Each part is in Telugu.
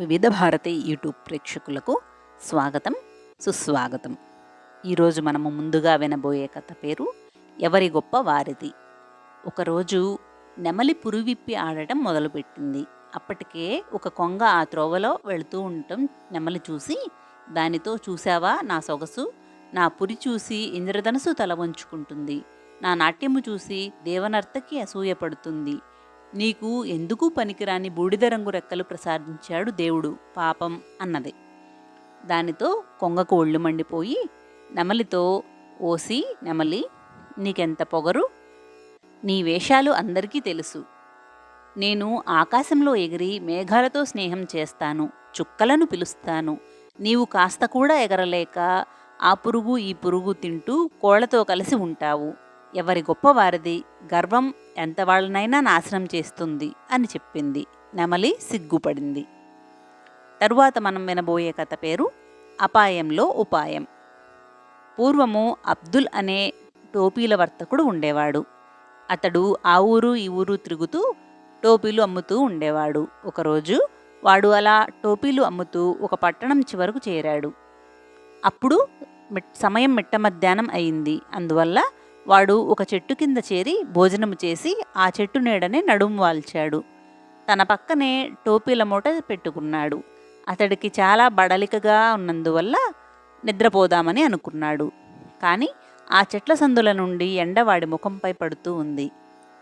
వివిధ భారతి యూట్యూబ్ ప్రేక్షకులకు స్వాగతం సుస్వాగతం. ఈరోజు మనము ముందుగా వినబోయే కథ పేరు ఎవరి గొప్ప వారిది. ఒకరోజు నెమలి పురువిప్పి ఆడటం మొదలుపెట్టింది. అప్పటికే ఒక కొంగ ఆ త్రోవలో వెళుతూ ఉండటం నెమలి చూసి దానితో చూసావా నా సొగసు? నా పురి చూసి ఇంద్రధనసు తల వంచుకుంటుంది. నా నాట్యము చూసి దేవనర్తకి అసూయపడుతుంది నీకు ఎందుకు పనికిరాని బూడిద రంగు రెక్కలు ప్రసాదించాడు దేవుడు పాపం అన్నది. దానితో కొంగకు ఒళ్ళు మండిపోయి నెమలితో ఓసి నెమలి నీకెంత పొగరు? నీ వేషాలు అందరికీ తెలుసు. నేను ఆకాశంలో ఎగిరి మేఘాలతో స్నేహం చేస్తాను చుక్కలను పిలుస్తాను. నీవు కాస్త కూడా ఎగరలేక ఆ పురుగు ఈ పురుగు తింటూ కోళ్ళతో కలిసి ఉంటావు. ఎవరి గొప్పవారిది గర్వం ఎంత వాళ్ళనైనా నాశనం చేస్తుంది అని చెప్పింది. నెమలి సిగ్గుపడింది. తరువాత మనం వినబోయే కథ పేరు అపాయంలో ఉపాయం. పూర్వము అబ్దుల్ అనే టోపీల వర్తకుడు ఉండేవాడు. అతడు ఆ ఊరు ఈ ఊరు తిరుగుతూ టోపీలు అమ్ముతూ ఉండేవాడు. ఒకరోజు వాడు అలా టోపీలు అమ్ముతూ ఒక పట్టణం చివరకు చేరాడు. అప్పుడు మిట్- సమయం మిట్ట మధ్యాహ్నం అయింది. అందువల్ల వాడు ఒక చెట్టు కింద చేరి భోజనము చేసి ఆ చెట్టు నీడనే నడుము వాల్చాడు. తన పక్కనే టోపీల మూట పెట్టుకున్నాడు. అతడికి చాలా బడలికగా ఉన్నందువల్ల నిద్రపోదామని అనుకున్నాడు. కానీ ఆ చెట్ల సందుల నుండి ఎండ వాడి ముఖంపై పడుతూ ఉంది.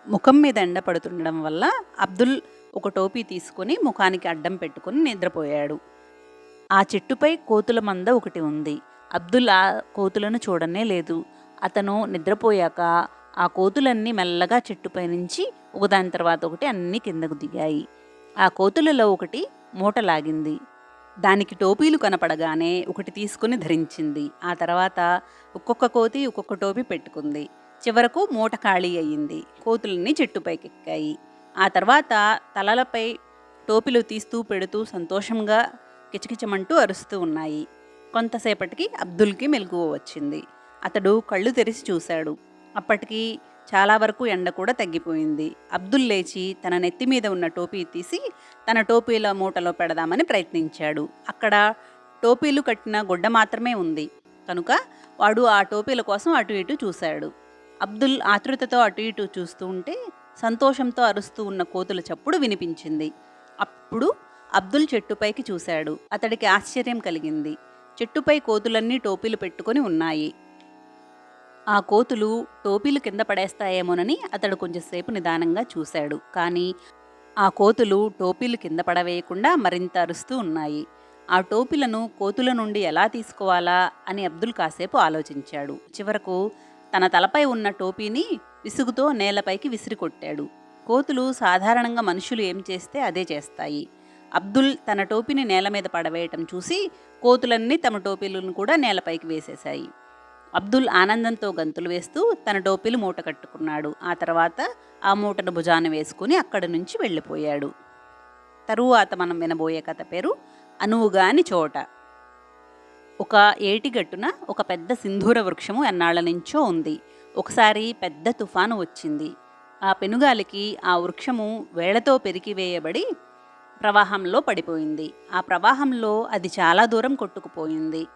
ముఖం మీద ఎండ పడుతుండడం వల్ల అబ్దుల్ ఒక టోపీ తీసుకొని ముఖానికి అడ్డం పెట్టుకుని నిద్రపోయాడు. ఆ చెట్టుపై కోతుల మంద ఒకటి ఉంది. అబ్దుల్ ఆ కోతులను చూడనే లేదు. అతను నిద్రపోయాక ఆ కోతులన్నీ మెల్లగా చెట్టుపై నుంచి ఒకదాని తర్వాత ఒకటి అన్నీ కిందకు దిగాయి. ఆ కోతులలో ఒకటి మూట లాగింది. దానికి టోపీలు కనపడగానే ఒకటి తీసుకుని ధరించింది. ఆ తర్వాత ఒక్కొక్క కోతి ఒక్కొక్క టోపీ పెట్టుకుంది. చివరకు మూట ఖాళీ అయ్యింది. కోతులన్నీ చెట్టుపైకెక్కాయి ఆ తర్వాత తలలపై టోపీలు తీస్తూ పెడుతూ సంతోషంగా కిచకిచమంటూ అరుస్తూ ఉన్నాయి. కొంతసేపటికి అబ్దుల్కి మెలకువ వచ్చింది. అతడు కళ్ళు తెరిచి చూశాడు. అప్పటికి చాలా వరకు ఎండ కూడా తగ్గిపోయింది. అబ్దుల్ లేచి తన నెత్తి మీద ఉన్న టోపీ తీసి తన టోపీల మూటలో పెడదామని ప్రయత్నించాడు. అక్కడ టోపీలు కట్టిన గుడ్డ మాత్రమే ఉంది. కనుక వాడు ఆ టోపీల కోసం అటు ఇటు చూశాడు. అబ్దుల్ ఆతృతతో అటు ఇటు చూస్తూ ఉంటే సంతోషంతో అరుస్తూ ఉన్న కోతుల చప్పుడు వినిపించింది. అప్పుడు అబ్దుల్ చెట్టుపైకి చూశాడు. అతడికి ఆశ్చర్యం కలిగింది. చెట్టుపై కోతులన్నీ టోపీలు పెట్టుకొని ఉన్నాయి. ఆ కోతులు టోపీలు కింద పడేస్తాయేమోనని అతడు కొంచెంసేపు నిదానంగా చూశాడు. కానీ ఆ కోతులు టోపీలు కింద పడవేయకుండా మరింత అరుస్తూ ఉన్నాయి. ఆ టోపీలను కోతుల నుండి ఎలా తీసుకోవాలా అని అబ్దుల్ కాసేపు ఆలోచించాడు. చివరకు తన తలపై ఉన్న టోపీని విసుగుతో నేలపైకి విసిరికొట్టాడు కోతులు సాధారణంగా మనుషులు ఏం చేస్తే అదే చేస్తాయి. అబ్దుల్ తన టోపీని నేల మీద పడవేయటం చూసి కోతులన్నీ తమ టోపీలను కూడా నేలపైకి వేసేశాయి. అబ్దుల్ ఆనందంతో గంతులు వేస్తూ తన టోపీలు మూట కట్టుకున్నాడు. ఆ తర్వాత ఆ మూటను భుజాన వేసుకుని అక్కడి నుంచి వెళ్ళిపోయాడు. తరువాత మనం వినబోయే కథ పేరు అనువుగాని చోట. ఒక ఏటిగట్టున ఒక పెద్ద సింధూర వృక్షము ఎన్నాళ్ళ నుంచో ఉంది. ఒకసారి పెద్ద తుఫాను వచ్చింది. ఆ పెనుగాలికి ఆ వృక్షము వేళ్ళతో పెరికివేయబడి ప్రవాహంలో పడిపోయింది. ఆ ప్రవాహంలో అది చాలా దూరం కొట్టుకుపోయింది.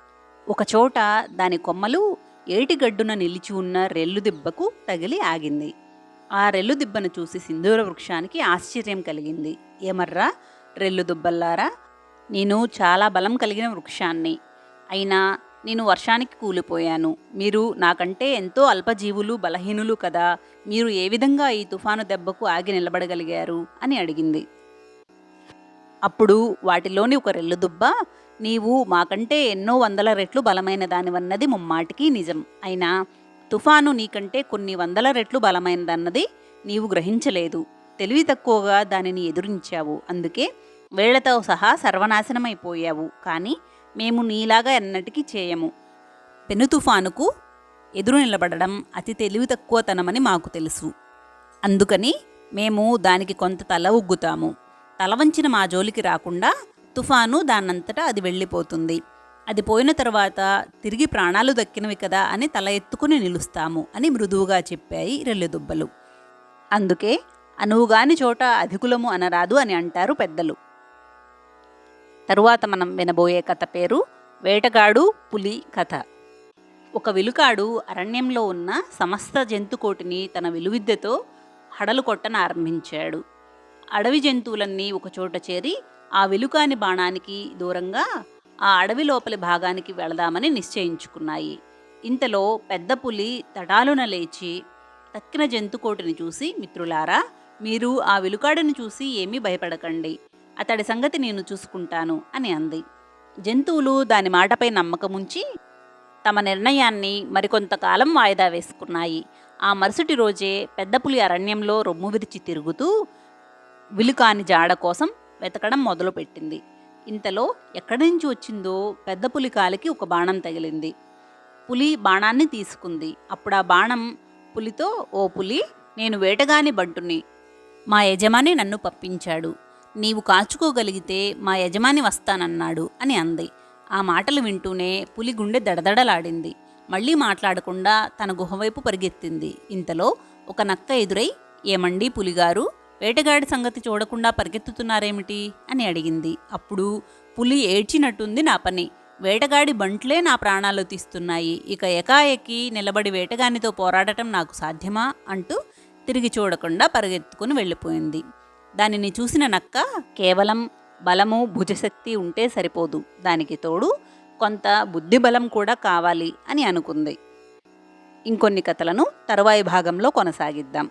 ఒక చోట దాని కొమ్మలు ఏటిగడ్డున నిలిచి ఉన్న రెల్లు దిబ్బకు తగిలి ఆగింది. ఆ రెల్లు దిబ్బను చూసి సింధూర వృక్షానికి ఆశ్చర్యం కలిగింది. ఏమర్రా రెల్లు దుబ్బల్లారా? నేను చాలా బలం కలిగిన వృక్షాన్ని. అయినా నేను వర్షానికి కూలిపోయాను. మీరు నాకంటే ఎంతో అల్పజీవులు బలహీనులు కదా మీరు ఏ విధంగా ఈ తుఫాను దెబ్బకు ఆగి నిలబడగలిగారు? అని అడిగింది. అప్పుడు వాటిలోని ఒక రెల్లుదుబ్బ నీవు మాకంటే ఎన్నో వందల రెట్లు బలమైన దానివన్నది ముమ్మాటికి నిజం. అయినా తుఫాను నీకంటే కొన్ని వందల రెట్లు బలమైనదన్నది నీవు గ్రహించలేదు. తెలివి తక్కువగా దానిని ఎదురించావు. అందుకే వేళ్ళతో సహా సర్వనాశనమైపోయావు. కానీ మేము నీలాగా ఎన్నటికీ చేయము. పెను తుఫానుకు ఎదురు నిలబడడం అతి తెలివి తక్కువతనమని మాకు తెలుసు. అందుకని మేము దానికి కొంత తల ఉగ్గుతాము. తల వంచిన మా జోలికి రాకుండా తుఫాను దాన్నంతటా అది వెళ్ళిపోతుంది. అది పోయిన తర్వాత తిరిగి ప్రాణాలు దక్కినవి కదా అని తల ఎత్తుకుని నిలుస్తాము అని మృదువుగా చెప్పాయి రెల్లెదుబ్బలు అందుకే అనువుగాని చోట అధికులము అనరాదు అని అంటారు పెద్దలు. తరువాత మనం వినబోయే కథ పేరు వేటగాడు పులి కథ. ఒక విలుకాడు అరణ్యంలో ఉన్న సమస్త జంతుకోటిని తన విలువిద్యతో హడలు కొట్టన ఆరంభించాడు. అడవి జంతువులన్నీ ఒకచోట చేరి ఆ వెలుకాని బాణానికి దూరంగా ఆ అడవి లోపలి భాగానికి వెళదామని నిశ్చయించుకున్నాయి. ఇంతలో పెద్ద పులి తటాలున లేచి తక్కిన జంతుకోటిని చూసి మిత్రులారా మీరు ఆ విలుకాడిని చూసి ఏమీ భయపడకండి. అతడి సంగతి నేను చూసుకుంటాను అని అంది. జంతువులు దాని మాటపై నమ్మకముంచి తమ నిర్ణయాన్ని మరికొంతకాలం వాయిదా వేసుకున్నాయి. ఆ మరుసటి రోజే పెద్ద పులి అరణ్యంలో రొమ్ము విరిచి తిరుగుతూ విలుకాని జాడ కోసం వెతకడం మొదలుపెట్టింది. ఇంతలో ఎక్కడి నుంచి వచ్చిందో పెద్ద పులి కాలికి ఒక బాణం తగిలింది. పులి బాణాన్ని తీసుకుంది. అప్పుడు ఆ బాణం పులితో ఓ పులి నేను వేటగాని బంటుని. మా యజమాని నన్ను పప్పించాడు నీవు కాచుకోగలిగితే మా యజమాని వస్తానన్నాడు అని అంది. ఆ మాటలు వింటూనే పులి గుండె దడదడలాడింది. మళ్ళీ మాట్లాడకుండా తన గుహవైపు పరిగెత్తింది. ఇంతలో ఒక నక్క ఎదురై ఏమండి పులిగారు వేటగాడి సంగతి చూడకుండా పరిగెత్తుతున్నారేమిటి అని అడిగింది. అప్పుడు పులి ఏడ్చినట్టుంది నా పని. వేటగాడి బంట్లే నా ప్రాణాలు తీస్తున్నాయి. ఇక ఎకాఎకి నిలబడి వేటగానితో పోరాడటం నాకు సాధ్యమా? అంటూ తిరిగి చూడకుండా పరిగెత్తుకుని వెళ్ళిపోయింది. దానిని చూసిన నక్క కేవలం బలము భుజశక్తి ఉంటే సరిపోదు. దానికి తోడు కొంత బుద్ధి బలం కూడా కావాలి అని అనుకుంది. ఇంకొన్ని కథలను తరువాయి భాగంలో కొనసాగిద్దాం.